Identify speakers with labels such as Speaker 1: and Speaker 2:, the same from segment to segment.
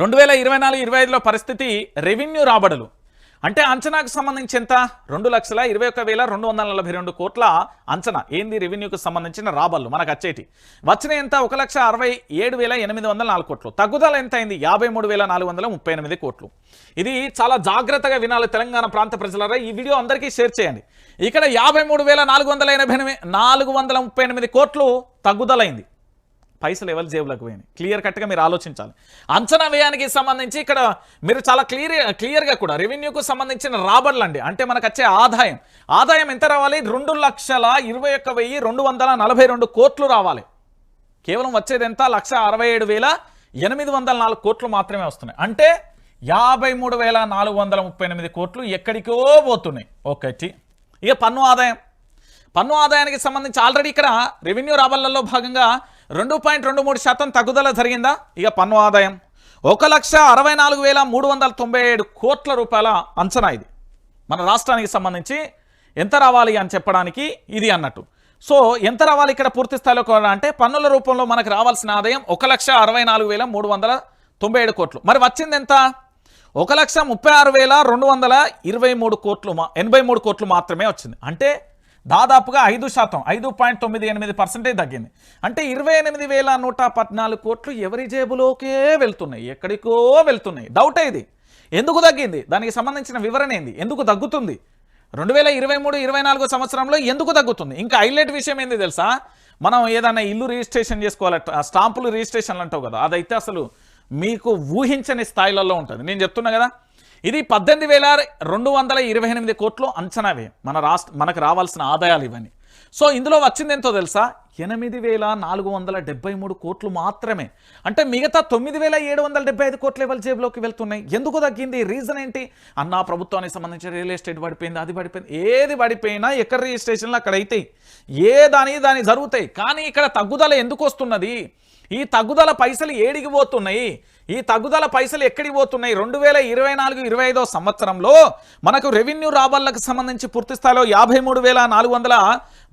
Speaker 1: రెండు వేల ఇరవై నాలుగు ఇరవై ఐదులో పరిస్థితి రెవెన్యూ రాబడులు. అంటే అంచనాకు సంబంధించి ఎంత? రెండు లక్షల ఇరవై ఒక్క వేల రెండు వందల నలభై రెండు కోట్ల అంచనా. ఏంది రెవెన్యూకి సంబంధించిన రాబడులు? మనకు వచ్చేటి వచ్చిన ఎంత? ఒక లక్ష అరవై ఏడు వేల ఎనిమిది వందల నాలుగు కోట్లు. తగ్గుదల ఎంత అయింది? యాభై మూడు వేల నాలుగు వందల ముప్పై ఎనిమిది కోట్లు. ఇది చాలా జాగ్రత్తగా వినాలి తెలంగాణ ప్రాంత ప్రజలారా. ఈ వీడియో అందరికీ షేర్ చేయండి. ఇక్కడ యాభై మూడు వేల నాలుగు వందల ఎనభై ఎనిమిది నాలుగు వందల ముప్పై ఎనిమిది కోట్లు తగ్గుదలైంది పైసలు ఎవరి జేబులకు పోయినాయి? క్లియర్ కట్గా మీరు ఆలోచించాలి. అంచనా వ్యయానికి సంబంధించి ఇక్కడ మీరు చాలా క్లియర్ క్లియర్గా కూడా రెవెన్యూకు సంబంధించిన రాబడులు అండి. అంటే మనకు వచ్చే ఆదాయం. ఆదాయం ఎంత రావాలి? రెండు లక్షల ఇరవై ఒక్క వెయ్యి రెండు వందల నలభై రెండు కోట్లు రావాలి. కేవలం వచ్చేది ఎంత? లక్ష అరవై ఏడు వేల ఎనిమిది వందల నాలుగు కోట్లు మాత్రమే వస్తున్నాయి. అంటే యాభై మూడు వేల నాలుగు వందల ముప్పై ఎనిమిది కోట్లు ఎక్కడికో పోతున్నాయి. ఒకటి ఇక పన్ను ఆదాయం. పన్ను ఆదాయానికి సంబంధించి ఆల్రెడీ ఇక్కడ రెవెన్యూ రాబళ్ళలో భాగంగా రెండు పాయింట్ రెండు మూడు శాతం తగ్గుదల జరిగిందా? ఇక పన్ను ఆదాయం. ఒక లక్ష అరవై నాలుగు వేల మూడు వందల తొంభై ఏడు కోట్ల రూపాయల అంచనా ఇది. మన రాష్ట్రానికి సంబంధించి ఎంత రావాలి అని చెప్పడానికి ఇది అన్నట్టు. సో ఎంత రావాలి ఇక్కడ పూర్తి స్థాయిలో అంటే పన్నుల రూపంలో మనకు రావాల్సిన ఆదాయం ఒక లక్ష అరవై నాలుగు వేల మూడు వందల తొంభై ఏడు కోట్లు. మరి వచ్చింది ఎంత? ఒక లక్ష ముప్పై ఆరు వేల రెండు వందల ఇరవై మూడు కోట్లు మా ఎనభై మూడు కోట్లు మాత్రమే వచ్చింది. అంటే దాదాపుగా ఐదు శాతం ఐదు పాయింట్ తొమ్మిది ఎనిమిది పర్సెంటేజ్ తగ్గింది. అంటే ఇరవై ఎనిమిది వేల నూట పద్నాలుగు కోట్లు ఎవరి జేబులోకే వెళ్తున్నాయి ఎక్కడికో వెళ్తున్నాయి. డౌటే ఇది. ఎందుకు తగ్గింది? దానికి సంబంధించిన వివరణ ఏంది? ఎందుకు తగ్గుతుంది? రెండు వేల ఇరవై మూడు ఇరవై నాలుగు సంవత్సరంలో ఎందుకు తగ్గుతుంది? ఇంకా హైలైట్ విషయం ఏంది తెలుసా? మనం ఏదైనా ఇల్లు రిజిస్ట్రేషన్ చేసుకోవాలట ఆ స్టాంపులు రిజిస్ట్రేషన్లు అంటావు కదా అదైతే అసలు మీకు ఊహించని స్థాయిలలో ఉంటుంది. నేను చెప్తున్నా కదా ఇది పద్దెనిమిది వేల రెండు వందల ఇరవై ఎనిమిది కోట్లు అంచనా వ్యయం మన రాష్ట్ర మనకు రావాల్సిన ఆదాయాలు ఇవన్నీ. సో ఇందులో వచ్చింది ఎంతో తెలుసా? ఎనిమిది వేల నాలుగు వందల డెబ్బై మూడు కోట్లు మాత్రమే. అంటే మిగతా తొమ్మిది వేల ఏడు వందల డెబ్బై ఐదు కోట్ల ఎవరి జేబులోకి వెళ్తున్నాయి? ఎందుకు తగ్గింది? రీజన్ ఏంటి? అన్న ప్రభుత్వానికి సంబంధించి రియల్ ఎస్టేట్ పడిపోయింది అది పడిపోయింది ఏది పడిపోయినా ఎక్కడ రిజిస్ట్రేషన్లు అక్కడ అవుతాయి ఏ దాని దాని జరుగుతాయి. కానీ ఇక్కడ తగ్గుదల ఎందుకు వస్తున్నది? ఈ తగ్గుదల పైసలు ఏడికి పోతున్నాయి? ఈ తగ్గుదల పైసలు ఎక్కడికి పోతున్నాయి? రెండు వేల ఇరవై నాలుగు ఇరవై ఐదో సంవత్సరంలో మనకు రెవెన్యూ రాబర్లకు సంబంధించి పూర్తి స్థాయిలో యాభై మూడు వేల నాలుగు వందల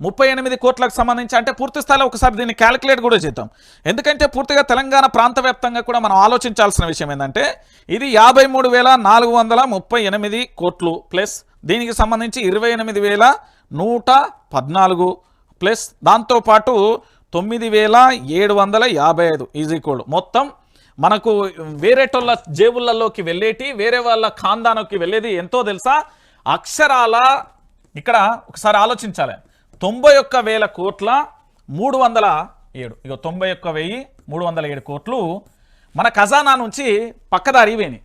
Speaker 1: ముప్పై ఎనిమిది కోట్లకు సంబంధించి అంటే పూర్తి స్థాయిలో ఒకసారి దీన్ని క్యాలిక్యులేట్ కూడా చేద్దాం. ఎందుకంటే పూర్తిగా తెలంగాణ ప్రాంత వ్యాప్తంగా కూడా మనం ఆలోచించాల్సిన విషయం ఏంటంటే ఇది యాభై మూడు వేల నాలుగు వందల ముప్పై ఎనిమిది కోట్లు ప్లస్ దీనికి సంబంధించి ఇరవై ఎనిమిది వేల నూట పద్నాలుగు ప్లస్ దాంతోపాటు తొమ్మిది వేల ఏడు వందల యాభై ఐదు ఈజీ కోడ్ మొత్తం మనకు వేరేటోళ్ళ జేబులలోకి వెళ్ళేటి వేరే వాళ్ళ ఖాందానోకి వెళ్ళేది ఎంతో తెలుసా? అక్షరాల ఇక్కడ ఒకసారి ఆలోచించాలి. తొంభై ఒక్క వేల కోట్ల మూడు వందల ఏడు. ఇక తొంభై ఒక్క వెయ్యి మూడు వందల ఏడు కోట్లు మన ఖజానా నుంచి పక్కదారి వేని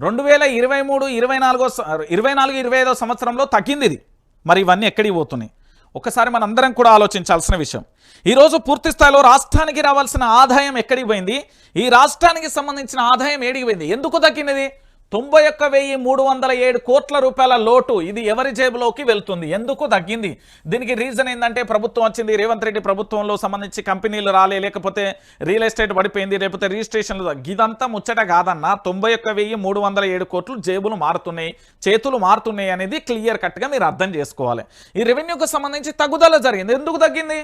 Speaker 1: రెండు వేల ఇరవై మూడు ఇరవై నాలుగో స- ఇరవై నాలుగు ఇరవై ఐదో సంవత్సరంలో తగ్గింది ఇది. మరి ఇవన్నీ ఎక్కడికి పోతున్నాయి? ఒకసారి మనందరం కూడా ఆలోచించాల్సిన విషయం. ఈరోజు పూర్తి స్థాయిలో రాష్ట్రానికి రావాల్సిన ఆదాయం ఎక్కడికి పోయింది? ఈ రాష్ట్రానికి సంబంధించిన ఆదాయం ఏడికి పోయింది? ఎందుకు తగ్గినది? తొంభై ఒక్క వెయ్యి మూడు వందల ఏడు కోట్ల రూపాయల లోటు ఇది ఎవరి జేబులోకి వెళ్తుంది? ఎందుకు తగ్గింది? దీనికి రీజన్ ఏంటంటే ప్రభుత్వం వచ్చింది. రేవంత్ రెడ్డి ప్రభుత్వంలో సంబంధించి కంపెనీలు రాలే లేకపోతే రియల్ ఎస్టేట్ పడిపోయింది లేకపోతే రిజిస్ట్రేషన్లు ఇదంతా ముచ్చట కాదన్న తొంభై ఒక్క వెయ్యి మూడు వందల ఏడు కోట్లు జేబులు మారుతున్నాయి చేతులు మారుతున్నాయి అనేది క్లియర్ కట్గా మీరు అర్థం చేసుకోవాలి. ఈ రెవెన్యూకి సంబంధించి తగ్గుదల జరిగింది. ఎందుకు తగ్గింది?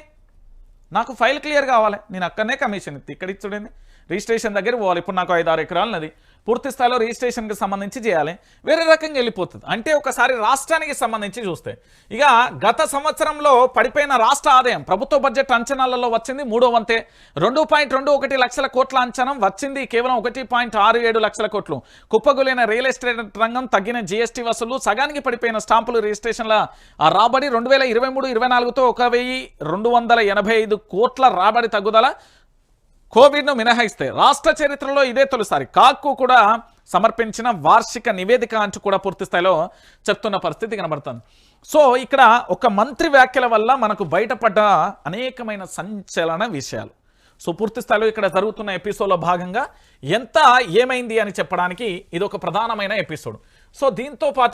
Speaker 1: నాకు ఫైల్ క్లియర్ కావాలి. నేను అక్కడనే కమిషన్ ఇస్తే ఇక్కడ ఇచ్చుడండి రిజిస్ట్రేషన్ దగ్గర పోవాలి. ఇప్పుడు నాకు ఐదు ఆరు ఎకరాలు నది పూర్తి స్థాయిలో రిజిస్ట్రేషన్కి సంబంధించి చేయాలి. వేరే రకంగా వెళ్ళిపోతుంది. అంటే ఒకసారి రాష్ట్రానికి సంబంధించి చూస్తే. ఇక గత సంవత్సరంలో పడిపోయిన రాష్ట్ర ఆదాయం ప్రభుత్వ బడ్జెట్ అంచనాలలో వచ్చింది మూడో వంతే రెండు పాయింట్ రెండు ఒకటి లక్షల కోట్ల అంచనం వచ్చింది. కేవలం ఒకటి పాయింట్ ఆరు ఏడు లక్షల కోట్లు. కుప్పగులైన రియల్ ఎస్టేట్ రంగం తగ్గిన జీఎస్టీ వసూలు సగానికి పడిపోయిన స్టాంపులు రిజిస్ట్రేషన్ల ఆ రాబడి రెండు వేల ఇరవై మూడు ఇరవై నాలుగుతో ఒక వెయ్యి రెండు వందల ఎనభై ఐదు కోట్ల రాబడి తగ్గుదల కోవిడ్ను మినహాయిస్తే రాష్ట్ర చరిత్రలో ఇదే తొలిసారి. కాక్కు కూడా సమర్పించిన వార్షిక నివేదిక అంటూ కూడా పూర్తి స్థాయిలో చెప్తున్న పరిస్థితి కనబడుతుంది. సో ఇక్కడ ఒక మంత్రి వ్యాఖ్యల వల్ల మనకు బయటపడ్డ అనేకమైన సంచలన విషయాలు. సో పూర్తి స్థాయిలో ఇక్కడ జరుగుతున్న ఎపిసోడ్లో భాగంగా ఎంత ఏమైంది అని చెప్పడానికి ఇది ఒక ప్రధానమైన ఎపిసోడ్. సో దీంతో పాటు